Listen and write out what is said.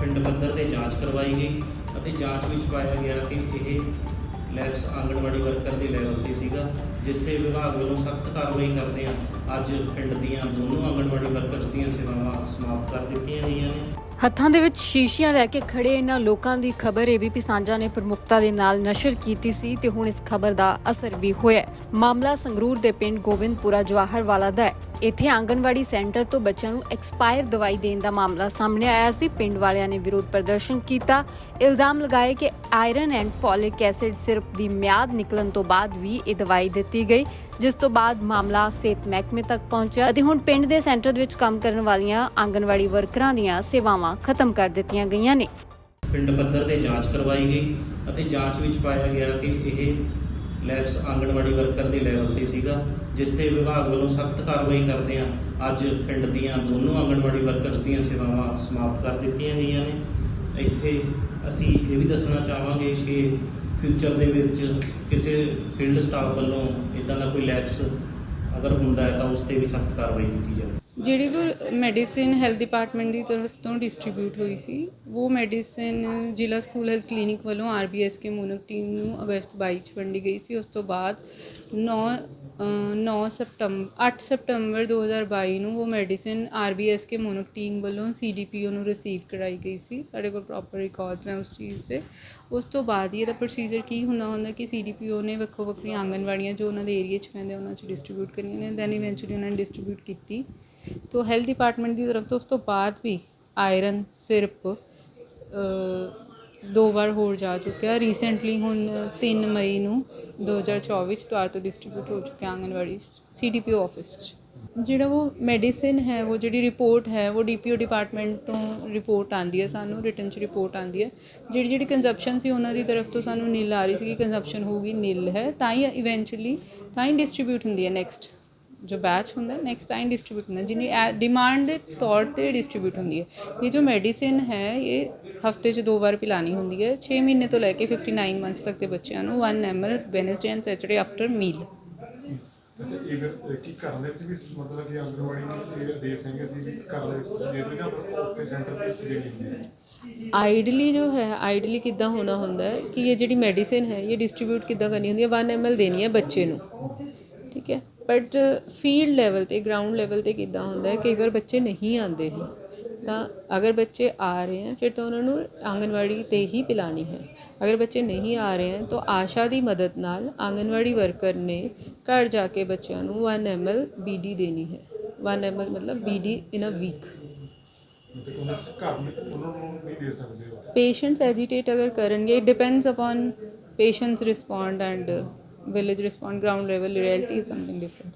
ਪਿੰਡ ਪੱਧਰ ਤੇ ਜਾਂਚ ਕਰਵਾਈ ਗਈ ਅਤੇ ਜਾਂਚ ਵਿੱਚ ਪਾਇਆ ਗਿਆ ਕਿ ਇਹ ਲੈਬਸ ਆਂਗਣਵਾੜੀ ਵਰਕਰ ਦੇ ਲੈਵਲ ਤੇ ਸੀਗਾ, ਜਿਸ ਤੇ ਵਿਭਾਗ ਵੱਲੋਂ ਸਖਤ ਕਾਰਵਾਈ ਕਰਦੇ ਆ। ਅੱਜ ਪਿੰਡ ਦੀਆਂ ਦੋਨੋਂ ਆਂਗਣਵਾੜੀ ਵਰਕਰਸ ਦੀਆਂ ਸੇਵਾਵਾਂ ਸਮਾਪਤ ਕਰ ਦਿੱਤੀਆਂ ਗਈਆਂ ਨੇ। ਹੱਥਾਂ ਦੇ ਵਿੱਚ ਸ਼ੀਸ਼ੀਆਂ ਲੈ ਕੇ ਖੜੇ ਇਹਨਾਂ ਲੋਕਾਂ ਦੀ ਖਬਰ ਏਬੀਪੀ ਸਾਂਝਾ ਨੇ, ਪ੍ਰਮੁਖਤਾ ਦੇ ਨਾਲ ਨਸ਼ਰ ਕੀਤੀ ਸੀ ਤੇ ਹੁਣ ਇਸ ਖਬਰ ਦਾ ਅਸਰ ਵੀ ਹੋਇਆ ਮਾਮਲਾ ਸੰਗਰੂਰ ਦੇ ਪਿੰਡ ਗੋਬਿੰਦਪੁਰਾ ਜਵਾਹਰ ਵਾਲਾ ਦਾ ਹੈ। ਇੱਥੇ ਆਂਗਨਵਾੜੀ ਸੈਂਟਰ ਤੋਂ ਬੱਚਿਆਂ ਨੂੰ ਐਕਸਪਾਇਰ ਦਵਾਈ ਦੇਣ ਦਾ ਮਾਮਲਾ ਸਾਹਮਣੇ ਆਇਆ ਸੀ। ਪਿੰਡ ਵਾਲਿਆਂ ਨੇ ਵਿਰੋਧ ਪ੍ਰਦਰਸ਼ਨ ਕੀਤਾ। ਇਲਜ਼ਾਮ ਲਗਾਏ ਕਿ iron and folic acid syrup ਦੀ ਮਿਆਦ ਨਿਕਲਣ ਤੋਂ ਬਾਅਦ ਵੀ ਇਹ ਦਵਾਈ ਦਿੱਤੀ ਗਈ, ਜਿਸ ਤੋਂ ਬਾਅਦ ਮਾਮਲਾ ਸਿਹਤ ਮਹਿਕਮੇ ਤੱਕ ਪਹੁੰਚਿਆ ਅਤੇ ਹੁਣ ਪਿੰਡ ਦੇ ਸੈਂਟਰ ਦੇ ਵਿੱਚ ਕੰਮ ਕਰਨ ਵਾਲੀਆਂ ਆਂਗਨਵਾੜੀ ਵਰਕਰਾਂ ਦੀਆਂ ਸੇਵਾਵਾਂ ਖਤਮ ਕਰ ਦਿੱਤੀਆਂ ਗਈਆਂ ਨੇ। ਪਿੰਡ ਪੱਧਰ ਤੇ ਜਾਂਚ ਕਰਵਾਈ ਗਈ ਅਤੇ ਜਾਂਚ ਵਿੱਚ ਪਾਇਆ ਗਿਆ ਕਿ ਇਹ ਲੈਬਸ ਆਂਗਣਵਾੜੀ ਵਰਕਰ ਦੇ ਲੈਵਲ ਤੇ ਸੀਗਾ, ਜਿਸ ਤੇ ਵਿਭਾਗ ਵੱਲੋਂ ਸਖਤ ਕਾਰਵਾਈ ਕਰਦੇ ਆ ਅੱਜ ਪਿੰਡ ਦੀਆਂ ਦੋਨੋਂ ਆਂਗਣਵਾੜੀ ਵਰਕਰਸ ਦੀਆਂ ਸੇਵਾਵਾਂ ਸਮਾਪਤ ਕਰ ਦਿੱਤੀਆਂ ਗਈਆਂ ਨੇ। ਇੱਥੇ ਅਸੀਂ ਇਹ ਵੀ ਦੱਸਣਾ ਚਾਹਾਂਗੇ ਕਿ ਫਿਊਚਰ ਦੇ ਵਿੱਚ ਕਿਸੇ ਫੀਲਡ ਸਟਾਫ ਵੱਲੋਂ ਇਦਾਂ ਦਾ ਕੋਈ ਲੈਬਸ ਅਗਰ ਹੁੰਦਾ ਹੈ ਤਾਂ ਉਸ ਤੇ ਵੀ ਸਖਤ ਕਾਰਵਾਈ ਕੀਤੀ ਜਾਵੇ। ਜਿਹੜੀ ਵੀ ਮੈਡੀਸਿਨ ਹੈਲਥ ਡਿਪਾਰਟਮੈਂਟ ਦੀ ਤਰਫ ਤੋਂ ਡਿਸਟ੍ਰੀਬਿਊਟ ਹੋਈ ਸੀ ਉਹ ਮੈਡੀਸਿਨ ਜ਼ਿਲ੍ਹਾ ਸਕੂਲ ਹੈਲਥ ਕਲੀਨਿਕ ਵੱਲੋਂ ਆਰਬੀਐਸਕੇ ਮੋਨਕ ਟੀਮ ਨੂੰ ਅਗਸਤ 22 ਚ ਵੰਡੀ ਗਈ ਸੀ ਉਸ ਤੋਂ ਬਾਅਦ 9 9 ਸਪਟੰਬਰ 8 ਸਤੰਬਰ 2022 ਨੂੰ ਉਹ ਮੈਡੀਸਿਨ ਆਰਬੀਐਸਕੇ ਮੋਨਕ ਟੀਮ ਵੱਲੋਂ ਸੀਡੀਪੀਓ ਨੂੰ ਰਿਸੀਵ ਕਰਾਈ ਗਈ ਸੀ ਸਾਡੇ ਕੋਲ ਪ੍ਰੋਪਰ ਰਿਕਾਰਡਸ ਹੈ ਉਸ ਚੀਜ਼ ਦੇ ਉਸ ਤੋਂ ਬਾਅਦ ਹੀ ਇਹਦਾ ਪ੍ਰੋਸੀਜਰ ਕੀ ਹੁੰਦਾ ਹੁੰਦਾ ਕਿ ਸੀਡੀਪੀਓ ਨੇ ਵੱਖੋ ਵੱਖਰੀਆਂ ਆਂਗਨਵਾੜੀਆਂ ਜੋ ਉਹਨਾਂ ਦੇ ਏਰੀਆ 'ਚ ਪੈਂਦੇ ਉਹਨਾਂ 'ਚ ਡਿਸਟ੍ਰੀਬਿਊਟ ਕਰੀਆਂ ਨੇ ਦੈਨ ਇਵੈਂਚੁਅਲੀ ਉਹਨਾਂ ਨੇ ਡਿਸਟ੍ਰੀਬਿਊਟ ਕੀਤੀ ਤੋ ਹੈਲਥ ਡਿਪਾਰਟਮੈਂਟ ਦੀ ਤਰਫ ਤੋਂ ਉਸ ਤੋਂ ਬਾਅਦ ਵੀ ਆਇਰਨ ਸਿਰਪ ਦੋ ਵਾਰ ਹੋਰ ਜਾ ਚੁੱਕਿਆ। ਰੀਸੈਂਟਲੀ ਹੁਣ 3 ਮਈ ਨੂੰ 2024 ਚ ਦੁਆਰਾ ਤੋਂ ਡਿਸਟ੍ਰੀਬਿਊਟ ਹੋ ਚੁੱਕਿਆ ਆਂਗਨਵਾੜੀ ਸੀਡੀਪੀਓ ਆਫਿਸ 'ਚ। ਜਿਹੜਾ ਉਹ ਮੈਡੀਸਿਨ ਹੈ, ਉਹ ਜਿਹੜੀ ਰਿਪੋਰਟ ਹੈ, ਉਹ ਡੀਪੀਓ ਡਿਪਾਰਟਮੈਂਟ ਤੋਂ ਰਿਪੋਰਟ ਆਂਦੀ ਹੈ ਸਾਨੂੰ ਰਿਟਨ 'ਚ ਰਿਪੋਰਟ ਆਂਦੀ ਹੈ। ਜਿਹੜੀ ਜਿਹੜੀ ਕੰਜ਼ੰਪਸ਼ਨ ਸੀ ਉਹਨਾਂ ਦੀ ਤਰਫ ਤੋਂ ਸਾਨੂੰ ਨਿਲ ਆ ਰਹੀ ਸੀ ਕਿ ਕੰਜ਼ੰਪਸ਼ਨ ਹੋਊਗੀ, ਨਿਲ ਹੈ। ਤਾਂ ਹੀ ਇਵੈਂਚੁਅਲੀ ਤਾਂ ਹੀ ਡਿਸਟ੍ਰੀਬਿਊਟ ਹੁੰਦੀ ਹੈ ਨੈਕਸਟ ਜੋ ਬੈਚ ਹੁੰਦਾ ਨੈਕਸਟ ਟਾਈਮ ਡਿਸਟ੍ਰੀਬਿਊਟ ਹੁੰਦਾ ਜਿਹਨੀ ਡਿਮਾਂਡ ਦੇ ਤੌਰ ਤੇ ਡਿਸਟ੍ਰੀਬਿਊਟ ਹੁੰਦੀ ਹੈ। ਇਹ ਜੋ ਮੈਡੀਸਿਨ ਹੈ ਇਹ ਹਫ਼ਤੇ 'ਚ ਦੋ ਵਾਰ ਪਿਲਾਣੀ ਹੁੰਦੀ ਹੈ 6 ਮਹੀਨੇ ਤੋਂ ਲੈ ਕੇ 59 ਮੰਥਸ ਤੱਕ ਦੇ ਬੱਚਿਆਂ ਨੂੰ 1 ml Wednesday and Saturday after meal ਅੱਛਾ ਇਹ ਫਿਰ ਕੀ ਘਰਾਂ ਦੇ ਵਿੱਚ ਵੀ ਮਤਲਬ ਕਿ ਇਹ ਦੇ ਸੰਗੇ ਸੀ ਵੀ ਘਰ ਦੇ ਵਿੱਚ ਦੇ ਉੱਤੇ ਸੈਂਟਰ ਤੇ ਦੇਣੀ ਹੁੰਦੀ ਹੈ? ਆਈਡਲੀ ਜੋ ਹੈ ਆਈਡਲੀ ਕਿੱਦਾਂ ਹੋਣਾ ਹੁੰਦਾ ਹੈ ਕਿ ਇਹ ਜਿਹੜੀ ਮੈਡੀਸਿਨ ਹੈ ਇਹ ਡਿਸਟ੍ਰੀਬਿਊਟ ਕਿੱਦਾਂ ਕਰਨੀ ਹੁੰਦੀ ਹੈ 1 ml ਦੇਣੀ ਹੈ ਬੱਚੇ ਨੂੰ। ਠੀਕ ਹੈ? ਬਟ ਫੀਲਡ ਲੈਵਲ ਤੇ ਗਰਾਊਂਡ ਲੈਵਲ ਤੇ ਕਿੱਦਾਂ ਹੁੰਦਾ ਹੈ ਕਈ ਵਾਰ ਬੱਚੇ ਨਹੀਂ ਆਉਂਦੇ ਹੈ ਤਾਂ ਅਗਰ ਬੱਚੇ ਆ ਰਹੇ ਹੈ ਫਿਰ ਤਾਂ ਉਹਨਾਂ ਨੂੰ ਆਂਗਨਵਾੜੀ ਤੇ ਹੀ ਪਿਲਾਣੀ ਹੈ। ਅਗਰ ਬੱਚੇ ਨਹੀਂ ਆ ਰਹੇ ਹੈ ਤਾਂ ਆਸ਼ਾ ਦੀ ਮਦਦ ਨਾਲ ਆਂਗਨਵਾੜੀ ਵਰਕਰ ਨੇ ਘਰ ਜਾ ਕੇ ਬੱਚਿਆਂ ਨੂੰ 1 ml ਬੀਡੀ ਦੇਣੀ ਹੈ। 1 ml ਮਤਲਬ BD in a week patients agitate ਅਗਰ ਕਰਨਗੇ depends upon patients respond and village response, ground level reality is something different.